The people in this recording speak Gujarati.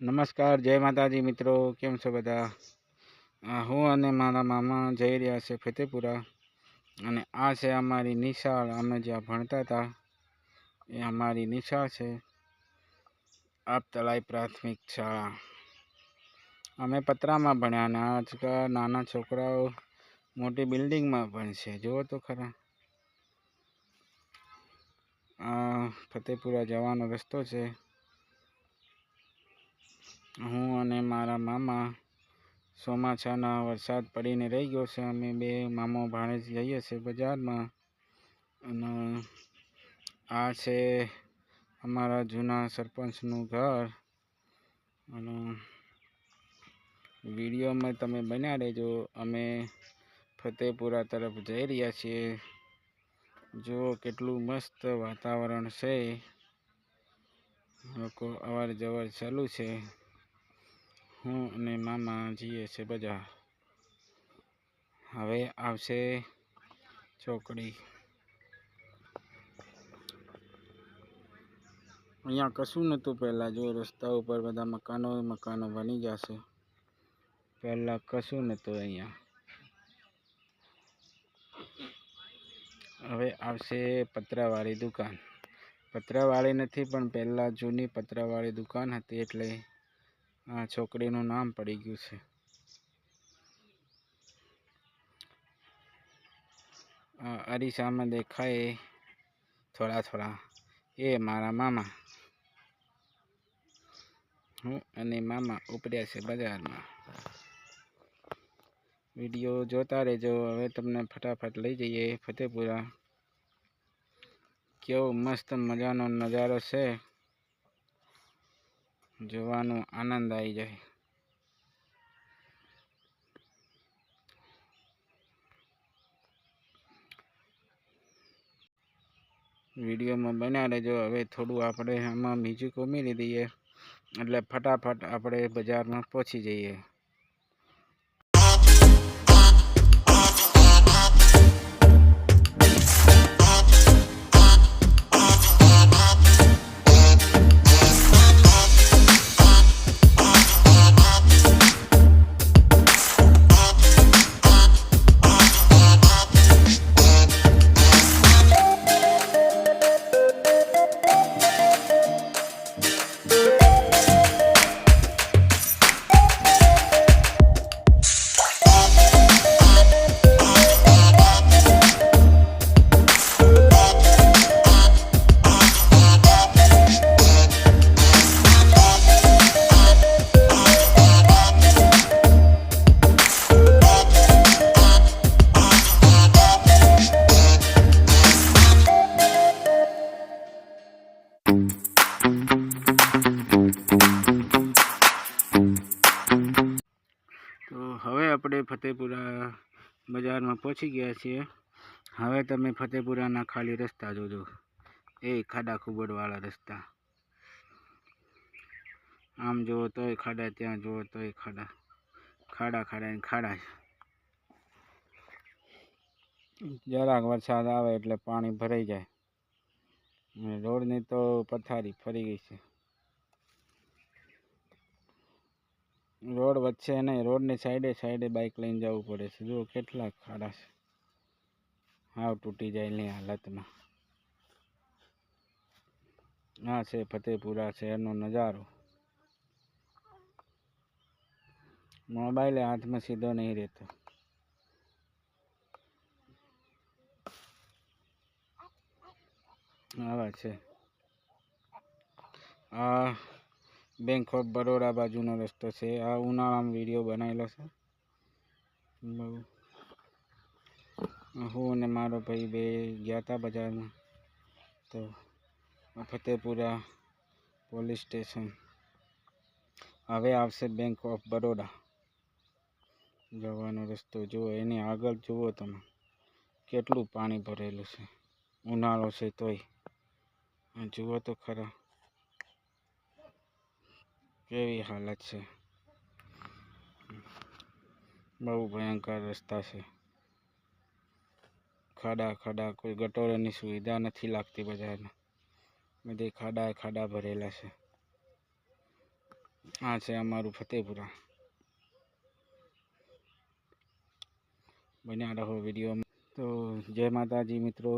નમસ્કાર, જય માતાજી મિત્રો, કેમ છો બધા? હું અને મારા મામા જઈ રહ્યા છે ફતેપુરા. અને આ છે અમારી નિશાળ, અમે જ્યાં ભણતા હતા, એ અમારી નિશાળ છે. આપતલાઈ પ્રાથમિક શાળા. અમે પતરામાં ભણ્યા અને આજકાલ નાના છોકરાઓ મોટી બિલ્ડિંગમાં ભણશે જુઓ તો ખરા. આ ફતેપુરા જવાનો રસ્તો છે. હું અને મારા મામા ચોમાસાના વરસાદ પડીને રહી ગયો છે. અમે બે મામો ભાણે જઈએ છીએ બજારમાં. અને આ છે અમારા જૂના સરપંચનું ઘર. અને વિડીયોમાં તમે બન્યા રહેજો. અમે ફતેપુરા તરફ જઈ રહ્યા છીએ. જો કેટલું મસ્ત વાતાવરણ છે. લોકો અવર જવર ચાલુ છે. હું અને મામા જઈએ છે બજાર હવે આવશે ચોકડી. અહીંયા કશું નહોતું પહેલાં, જો રસ્તા ઉપર બધા મકાનો મકાનો બની જશે. પહેલાં કશું નહોતું અહીંયા. હવે આવશે પતરાવાળી દુકાન. પતરાવાળી નથી, પણ પહેલાં જૂની પતરાવાળી દુકાન હતી એટલે આ છોકરીનું નામ પડી ગયું છે. અરીસામાં દેખાય થોડા થોડા. એ મારા મામા. હું અને મામા ઉપડ્યા છે બજારમાં. વીડિયો જોતા રહેજો. હવે તમને ફટાફટ લઈ જઈએ ફતેપુરા. કેવો મસ્ત મજાનો નજારો છે. જોવાનો આનંદ આવી જાય. વિડીયોમાં બન્યા રહેજો. હવે થોડું આપણે આમાં મ્યુઝિક ઉમેરી દઈએ. એટલે ફટાફટ આપણે બજારમાં પહોંચી જઈએ. ફતેપુરા બજારમાં પહોંચી ગયા છીએ. હવે તમે ફતેપુરાના ખાલી રસ્તા જોજો. એ ખાડા ખુબડવાળા રસ્તા. આમ જુઓ તોય ખાડા, ત્યાં જુઓ તોય ખાડા. ખાડા ખાડા ખાડા. જરાક વરસાદ આવે એટલે પાણી ભરાઈ જાય. રોડની તો પથારી ફરી ગઈ છે. રોડ વચ્ચે નહીં, રોડની સાઈડે સાઈડે બાઇક લઈને જવું પડે છે. જુઓ કેટલા ખાડા છે. હાવ તૂટી જાય જાયની હાલતમાં. આ છે ફતેપુરા, શહેરનો નજારો. મોબાઈલ હાથમાં સીધો નહીં રહેતો. આવા છે. આ બેંક ઓફ બરોડા બાજુનો રસ્તો છે. આ ઉનાળામાં વીડિયો બનાવેલો છે. હું અને મારો ભાઈ બે ગયા હતા બજારમાં. તો ફતેપુરા પોલીસ સ્ટેશન. હવે આવશે બેંક ઓફ બરોડા. જવાનો રસ્તો જુઓ, એની આગળ જુઓ તમે. કેટલું પાણી ભરેલું છે. ઉનાળો છે તોય. જુઓ તો ખરા. કેવી હાલત છે? બહુ ભયંકર રસ્તા છે. ખાડા ખાડા, કોઈ ગટોરની સુવિધા નથી લાગતી બજારમાં. બધે ખાડા ખાડા ભરેલા છે. આ છે અમારું ફતેપુરા. બન્યા રહો વીડિયો તો જય માતાજી મિત્રો.